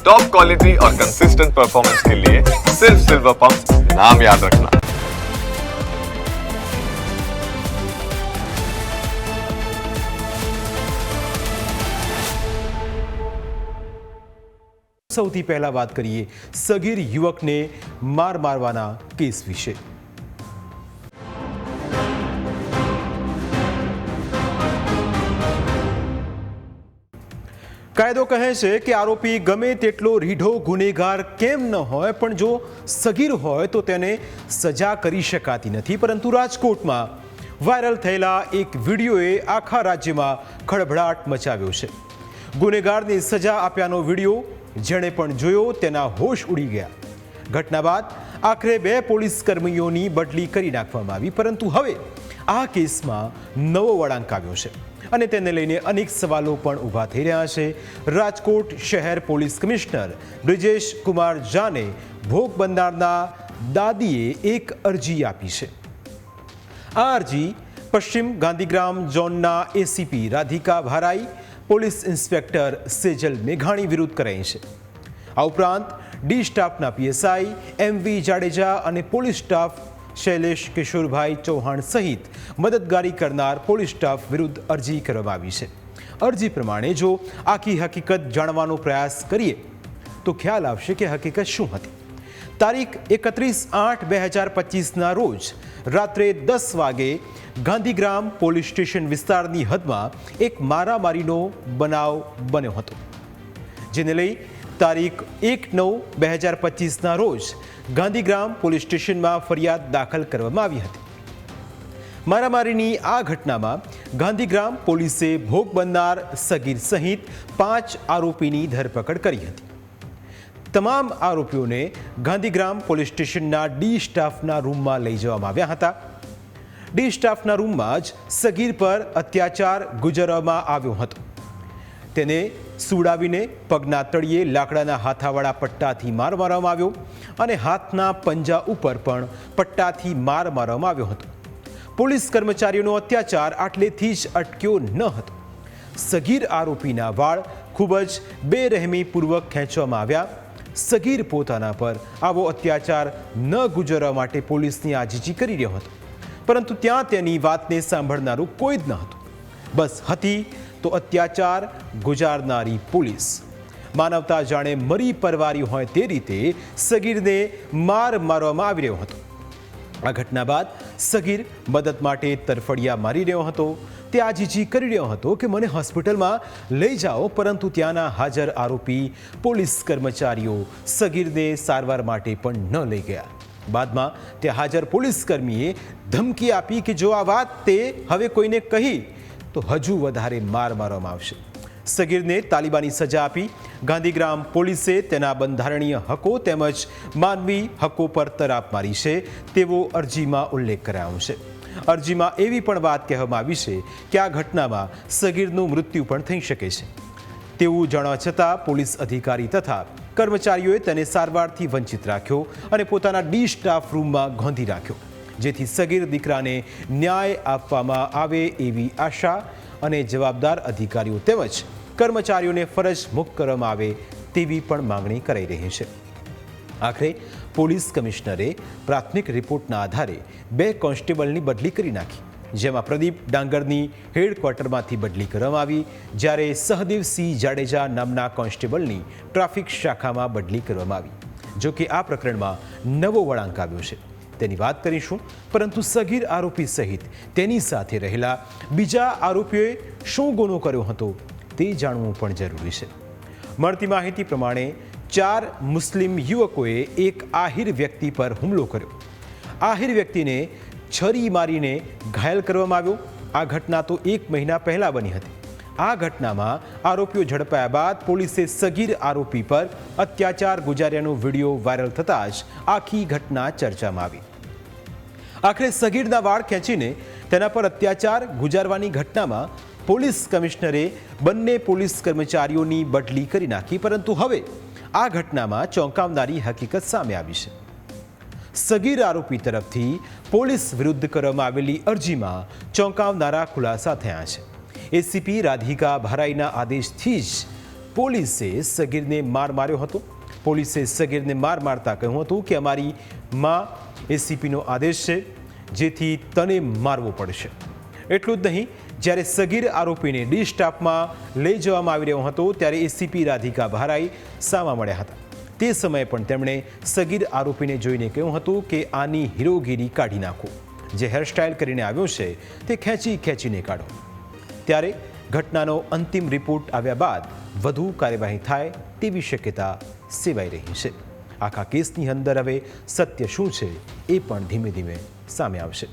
Top quality और consistent performance के लिए सिर्फ सिल्वर पंप नाम याद रखना સૌથી પહેલા વાત કરીએ સગીર યુવકને માર મારવાના કેસ વિશે કાયદો કહે છે કે આરોપી ગમે તેટલો રીઢો ગુનેગાર કેમ ન હોય, પણ જો સગીર હોય તો તેને સજા કરી શકાતી નથી. પરંતુ રાજકોટમાં વાયરલ થયેલા એક વિડીયોએ આખા રાજ્યમાં ખળભળાટ મચાવ્યો છે. ગુનેગારને સજા આપ્યાનો વીડિયો જેણે પણ જોયો તેના હોશ ઉડી ગયા. ઘટના બાદ આખરે બે પોલીસ કર્મીઓની બદલી કરી નાખવામાં આવી, પરંતુ હવે આ કેસમાં નવો વળાંક આવ્યો છે. અને તેને લઈને અનેક સવાલો પણ ઊભા થઈ રહ્યા છે. રાજકોટ શહેર પોલીસ કમિશનર બ્રિજેશ કુમાર જાને ભોગ બંધારના દાદીએ એક અરજી આપી છે. આ અરજી પશ્ચિમ ગાંધીગ્રામ ઝોનના ACP Radhika Bharai, police inspector Sejal મેઘાણી વિરુદ્ધ કરાઈ છે. આ ઉપરાંત ડી સ્ટાફના પીએસઆઈ, એમ વી જાડેજા અને પોલીસ સ્ટાફ શૈલેષ કિશોરભાઈ ચૌહાણ સહિત મદદગારી કરનાર પોલીસ સ્ટાફ વિરુદ્ધ અરજી કરવામાં આવી છે. અરજી પ્રમાણે જો આખી હકીકત જાણવાનો પ્રયાસ કરીએ, તો ખ્યાલ આવશે કે હકીકત શું હતી. તારીખ એકત્રીસ આઠ બે હજાર પચીસના રોજ રાત્રે દસ વાગે ગાંધીગ્રામ પોલીસ સ્ટેશન વિસ્તારની હદમાં એક મારામારીનો બનાવ બન્યો હતો. જેને લઈ તારીખ એક નવ બે હજાર પચીસના રોજ ગાંધીગ્રામ પોલીસ સ્ટેશનમાં ફરિયાદ દાખલ કરવામાં આવી હતી. મારામારીની આ ઘટનામાં ગાંધીગ્રામ પોલીસે ભોગ બનનાર સગીર સહિત પાંચ આરોપીની ધરપકડ કરી હતી. તમામ આરોપીઓને ગાંધીગ્રામ પોલીસ સ્ટેશનના ડી સ્ટાફના રૂમમાં લઈ જવામાં આવ્યા હતા. ડી સ્ટાફના રૂમમાં જ સગીર પર અત્યાચાર ગુજારવામાં આવ્યો હતો. તેને સુડાવીને પગના તળિયે લાકડાના હાથાવાળા પટ્ટાથી માર મારવામાં આવ્યો અને હાથના પંજા ઉપર પણ પટ્ટાથી માર મારવામાં આવ્યો હતો. પોલીસ કર્મચારીઓનો અત્યાચાર આટલેથી જ અટક્યો ન હતો. સગીર આરોપીના વાળ ખૂબ જ બેરહેમીપૂર્વક ખેંચવામાં આવ્યા. સગીર પોતાના પર આવો અત્યાચાર ન ગુજરવા માટે પોલીસની આજીજી કરી રહ્યો હતો. પરંતુ ત્યાં તેની વાતને સાંભળનારું કોઈ જ ન હતું. બસ હતી તો અત્યાચાર ગુજારનારી પોલીસ. માનવતા જાણે મરી પરવારી હોય તે રીતે સગીરને માર મારવામાં આવી રહ્યો હતો. આ ઘટના બાદ સગીર મદદ માટે તરફડિયા મારી રહ્યો હતો. તે આજીજી કરી રહ્યો હતો કે મને હોસ્પિટલમાં લઈ જાઓ, પરંતુ ત્યાંના હાજર આરોપી પોલીસ કર્મચારીઓ સગીરને સારવાર માટે પણ ન લઈ ગયા. બાદમાં તે હાજર પોલીસ કર્મીએ ધમકી આપી કે જો આ વાત તે હવે કોઈને કહી તો હજુ વધારે માર મારવામાં આવશે. સગીરને તાલિબાની સજા આપી, ગાંધીગ્રામ પોલીસે તેના બંધારણીય હકો તેમજ માનવી હકો પર તરાપ મારી છે તેવો અરજીમાં ઉલ્લેખ કરાયો છે. અરજીમાં એવી પણ વાત કહેવામાં આવી છે કે આ ઘટનામાં સગીરનું મૃત્યુ પણ થઈ શકે છે. તેવું જાણવા છતાં પોલીસ અધિકારી તથા કર્મચારીઓએ તેને સારવારથી વંચિત રાખ્યો અને પોતાના ડી સ્ટાફ રૂમમાં ગોંધી રાખ્યો. જેથી સગીર દીકરાને ન્યાય આપવામાં આવે એવી આશા અને જવાબદાર અધિકારીઓ તેમજ કર્મચારીઓને ફરજ મુક્ત કરવામાં આવે તેવી પણ માંગણી કરાઈ રહી છે. આખરે પોલીસ કમિશનરે પ્રાથમિક રિપોર્ટના આધારે બે કોન્સ્ટેબલની બદલી કરી નાખી, જેમાં પ્રદીપ ડાંગરની હેડક્વાર્ટરમાંથી બદલી કરવામાં આવી, જ્યારે સહદેવસિંહ જાડેજા નામના કોન્સ્ટેબલની ટ્રાફિક શાખામાં બદલી કરવામાં આવી, જોકે આ પ્રકરણમાં નવો વળાંક આવ્યો છે. તેની વાત કરીશું. પરંતુ સગીર આરોપી સહિત તેની સાથે રહેલા બીજા આરોપીઓએ શું ગુનો કર્યો હતો તે જાણવું પણ જરૂરી છે. મળતી માહિતી પ્રમાણે ચાર મુસ્લિમ યુવકોએ એક આહિર વ્યક્તિ પર હુમલો કર્યો. આહિર વ્યક્તિને છરી મારીને ઘાયલ કરવામાં આવ્યો. આ ઘટના તો એક મહિના પહેલાં બની હતી. આ ઘટનામાં આરોપીઓ ઝડપાયા બાદ પોલીસે સગીર આરોપી પર અત્યાચાર ગુજાર્યાનો વીડિયો વાયરલ થતાં જ આખી ઘટના ચર્ચામાં આવી. આખરે સગીરના વાળ ખેંચીને તેના પર અત્યાચાર ગુજારવાની ઘટનામાં પોલીસ કમિશનરે બંને પોલીસ કર્મચારીઓની બદલી કરી નાખી, પરંતુ હવે આ ઘટનામાં ચોંકાવનારી હકીકત સામે આવી છે. સગીર આરોપી તરફથી પોલીસ વિરુદ્ધ કરવામાં આવેલી અરજીમાં ચોંકાવનારા ખુલાસા થયા છે. એસીપી રાધિકા ભારાઈના આદેશથી જ પોલીસે સગીરને માર માર્યો હતો. પોલીસે સગીરને માર મારતા કહ્યું હતું કે અમારી માં એસીપીનો આદેશ છે, જેથી તને મારવો પડશે. એટલું જ નહીં, જ્યારે સગીર આરોપીને ડી સ્ટાફમાં લઈ જવામાં આવી રહ્યો હતો, ત્યારે એસીપી રાધિકા ભારાઈ સામા મળ્યા હતા. તે સમયે પણ તેમણે સગીર આરોપીને જોઈને કહ્યું હતું કે આની હીરોગીરી કાઢી નાખો. જે હેરસ્ટાઇલ કરીને આવ્યો છે, તે ખેંચી ખેંચીને કાઢો. ત્યારે ઘટનાનો અંતિમ રિપોર્ટ આવ્યા બાદ વધુ કાર્યવાહી થાય તેવી શક્યતા સેવાઈ રહી છે. આખા કેસની અંદર હવે સત્ય શું છે એ પણ ધીમે ધીમે સામે આવશે.